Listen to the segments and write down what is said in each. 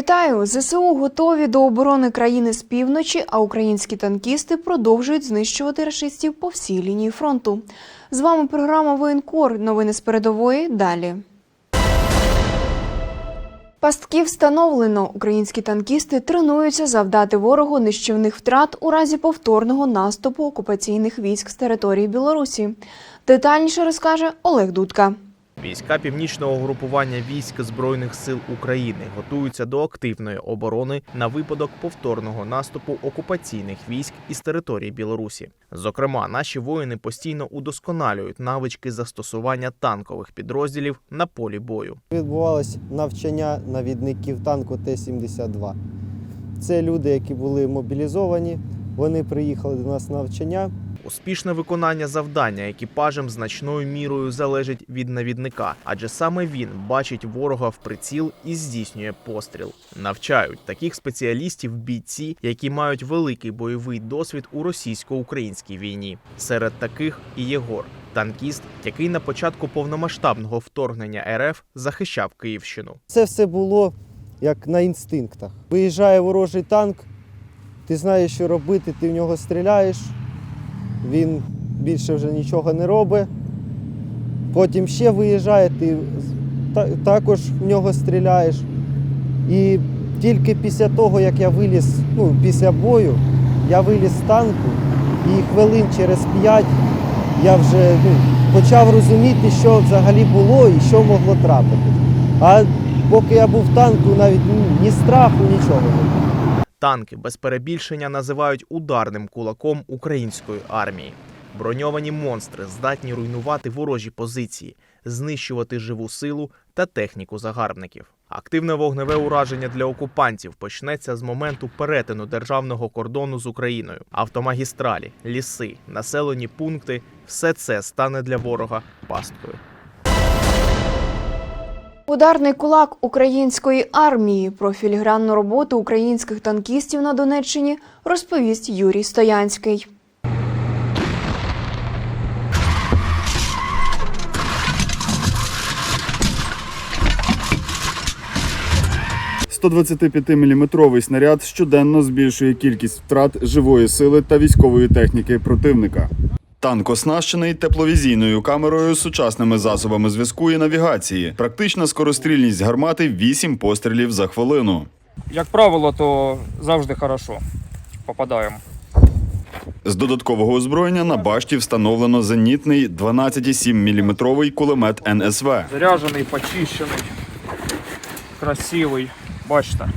Вітаю! ЗСУ готові до оборони країни з півночі, а українські танкісти продовжують знищувати рашистів по всій лінії фронту. З вами програма Воєнкор. Новини з передової. Далі. Пастки встановлено. Українські танкісти тренуються завдати ворогу нищівних втрат у разі повторного наступу окупаційних військ з території Білорусі. Детальніше розкаже Олег Дудка. Війська північного групування військ Збройних сил України готуються до активної оборони на випадок повторного наступу окупаційних військ із території Білорусі. Зокрема, наші воїни постійно удосконалюють навички застосування танкових підрозділів на полі бою. Відбувалось навчання навідників танку Т-72. Це люди, які були мобілізовані. Вони приїхали до нас на навчання. Успішне виконання завдання екіпажем значною мірою залежить від навідника, адже саме він бачить ворога в приціл і здійснює постріл. Навчають таких спеціалістів бійці, які мають великий бойовий досвід у російсько-українській війні. Серед таких і Єгор, танкіст, який на початку повномасштабного вторгнення РФ захищав Київщину. Це все було як на інстинктах. Виїжджає ворожий танк, ти знаєш, що робити, ти в нього стріляєш, він більше вже нічого не робить. Потім ще виїжджає, ти також в нього стріляєш. І тільки після того, як я виліз, ну, після бою, я виліз з танку, і хвилин через п'ять я вже ну, почав розуміти, що взагалі було і що могло трапити. А поки я був в танку, навіть ні страху, нічого не було. Танки без перебільшення називають ударним кулаком української армії. Броньовані монстри здатні руйнувати ворожі позиції, знищувати живу силу та техніку загарбників. Активне вогневе ураження для окупантів почнеться з моменту перетину державного кордону з Україною. Автомагістралі, ліси, населені пункти все це стане для ворога пасткою. Ударний кулак української армії про філігранну роботу українських танкістів на Донеччині розповість Юрій Стоянський. 125-мм снаряд щоденно збільшує кількість втрат живої сили та військової техніки противника. Танк оснащений тепловізійною камерою, сучасними засобами зв'язку і навігації. Практична скорострільність гармати 8 пострілів за хвилину. Як правило, то завжди хорошо попадаємо. З додаткового озброєння на башті встановлено зенітний 12,7 мм кулемет НСВ. Заряджений, почищений, красивий. Бачите.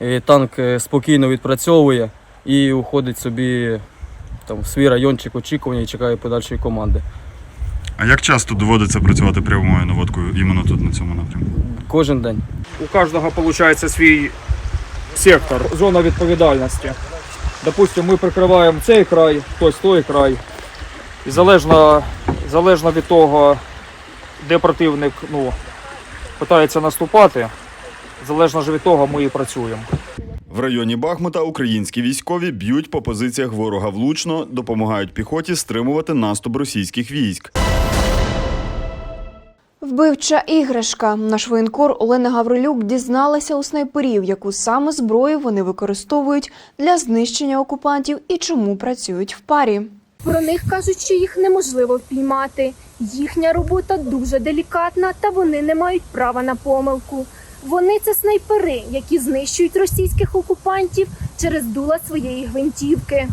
І танк е, спокійно відпрацьовує і уходить собі там, свій райончик очікування і чекає подальшої команди. А як часто доводиться працювати прямою наводкою іменно тут на цьому напрямку? Кожен день. У кожного виходить свій сектор, зона відповідальності. Допустимо, ми прикриваємо цей край, хтось той край. І залежно, залежно від того, де противник ну, питається наступати, залежно ж від того ми і працюємо. В районі Бахмута українські військові б'ють по позиціях ворога влучно, допомагають піхоті стримувати наступ російських військ. Вбивча іграшка. Наш воєнкор Олена Гаврилюк дізналася у снайперів, яку саме зброю вони використовують для знищення окупантів і чому працюють в парі. Про них кажуть, що їх неможливо впіймати. Їхня робота дуже делікатна, та вони не мають права на помилку. Вони це снайпери, які знищують російських окупантів через дула своєї гвинтівки.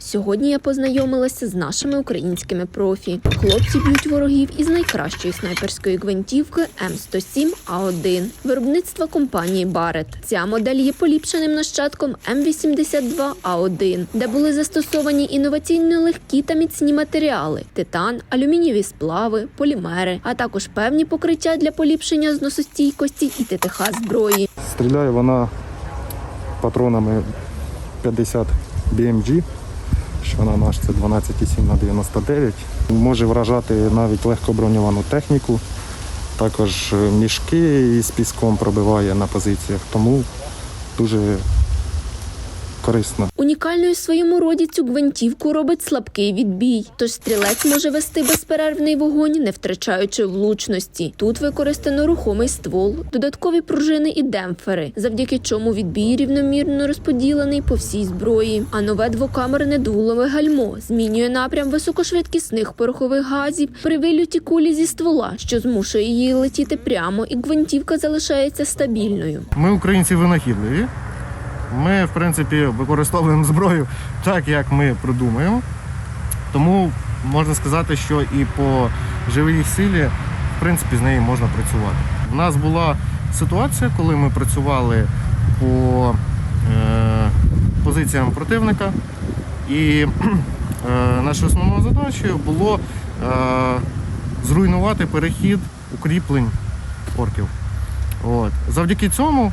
Сьогодні я познайомилася з нашими українськими профі. Хлопці б'ють ворогів із найкращої снайперської гвинтівки М107 А1 виробництва компанії Барет. Ця модель є поліпшеним нащадком М82 А1, де були застосовані інноваційно легкі та міцні матеріали: титан, алюмінієві сплави, полімери, а також певні покриття для поліпшення зносостійкості і ТТХ зброї. Стріляє вона патронами 50 BMG, що на наш це 12,7 на 99. Може вражати навіть легко броньовану техніку. Також е, мішки із піском пробиває на позиціях, тому дуже корисно. Унікальною в своєму роді цю гвинтівку робить слабкий відбій, тож стрілець може вести безперервний вогонь, не втрачаючи влучності. Тут використано рухомий ствол, додаткові пружини і демпфери, завдяки чому відбій рівномірно розподілений по всій зброї. А нове двокамерне дулове гальмо змінює напрям високошвидкісних порохових газів при вильоті кулі зі ствола, що змушує її летіти прямо, і гвинтівка залишається стабільною. Ми, українці, винахідливі. Ми, в принципі, використовуємо зброю так, як ми придумаємо. Тому можна сказати, що і по живій силі, в принципі, з нею можна працювати. У нас була ситуація, коли ми працювали по е, позиціям противника, і е, нашою основною задачею було е, зруйнувати перехід укріплень орків. От. Завдяки цьому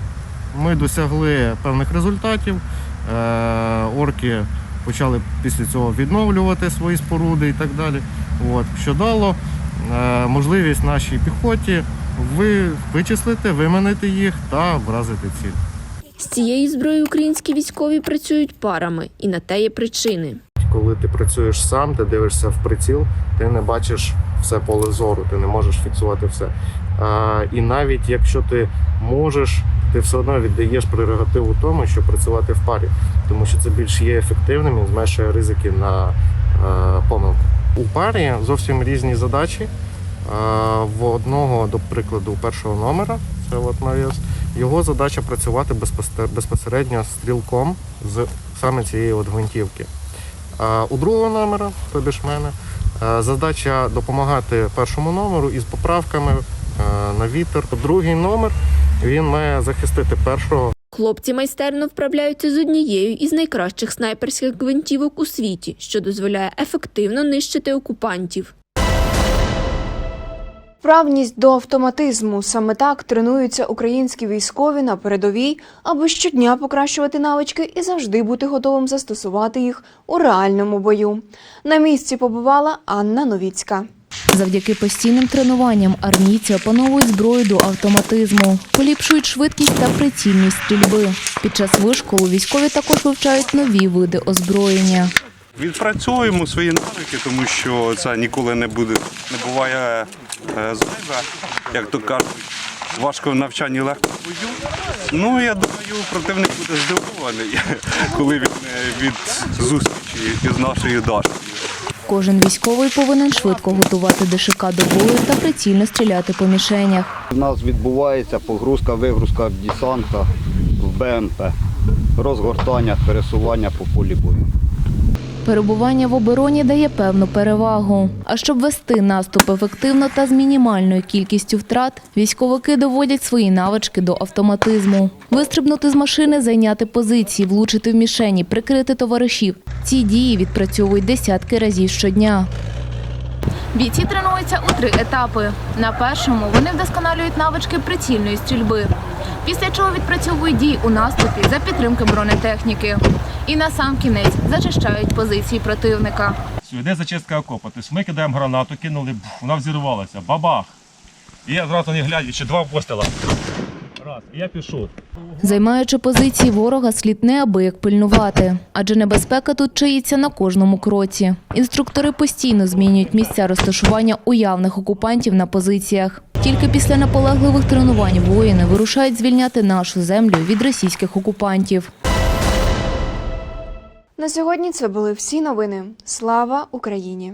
ми досягли певних результатів. Е, орки почали після цього відновлювати свої споруди і так далі. От. Що дало е, можливість нашій піхоті ви, вичислити, виманити їх та вразити ціль. З цією зброєю українські військові працюють парами, і на те є причини. Коли ти працюєш сам, ти дивишся в приціл, ти не бачиш все поле зору, ти не можеш фіксувати все. А, і навіть якщо ти можеш, ти все одно віддаєш прерогативу тому, щоб працювати в парі, тому що це більш є ефективним і зменшує ризики на е, помилку. У парі зовсім різні задачі. А, в одного, до прикладу, першого номера, це от навіс, його задача працювати безпосередньо стрілком з саме цієї от гвинтівки. А у другого номера, тобі ж мене, е, задача допомагати першому номеру із поправками е, на вітер. Другий номер він має захистити першого. Хлопці майстерно вправляються з однією із найкращих снайперських гвинтівок у світі, що дозволяє ефективно нищити окупантів. Вправність до автоматизму саме так тренуються українські військові на передовій, аби щодня покращувати навички і завжди бути готовим застосувати їх у реальному бою. На місці побувала Анна Новіцька. Завдяки постійним тренуванням армійці опановують зброю до автоматизму, поліпшують швидкість та прицільність стрільби. Під час вишколу військові також вивчають нові види озброєння. Відпрацьовуємо свої навики, тому що це ніколи не буде, не буває е, зайве, як то кажуть. Важко в навчанні легко в бою. Ну я думаю, противник буде здивований, коли він е, від зустрічі із нашою Дашою. Кожен військовий повинен швидко готувати ДШК до бою та прицільно стріляти по мішенях. У нас відбувається погрузка, вигрузка десанта в БМП, розгортання, пересування по полі бою. Перебування в обороні дає певну перевагу. А щоб вести наступ ефективно та з мінімальною кількістю втрат, військовики доводять свої навички до автоматизму. Вистрибнути з машини, зайняти позиції, влучити в мішені, прикрити товаришів. Ці дії відпрацьовують десятки разів щодня. Бійці тренуються у три етапи. На першому вони вдосконалюють навички прицільної стрільби. Після чого відпрацьовують дії у наступі за підтримки бронетехніки. І на сам кінець зачищають позиції противника. Йде зачистка окопа. Тобто ми кидаємо гранату, кинули, вона взірвалася, бабах. І я зразу не глядячи, два постріла. Раз, я пішов. Займаючи позиції ворога, слід неабияк пильнувати, адже небезпека тут чиїться на кожному кроці. Інструктори постійно змінюють місця розташування уявних окупантів на позиціях. Тільки після наполегливих тренувань воїни вирушають звільняти нашу землю від російських окупантів. На сьогодні це були всі новини. Слава Україні!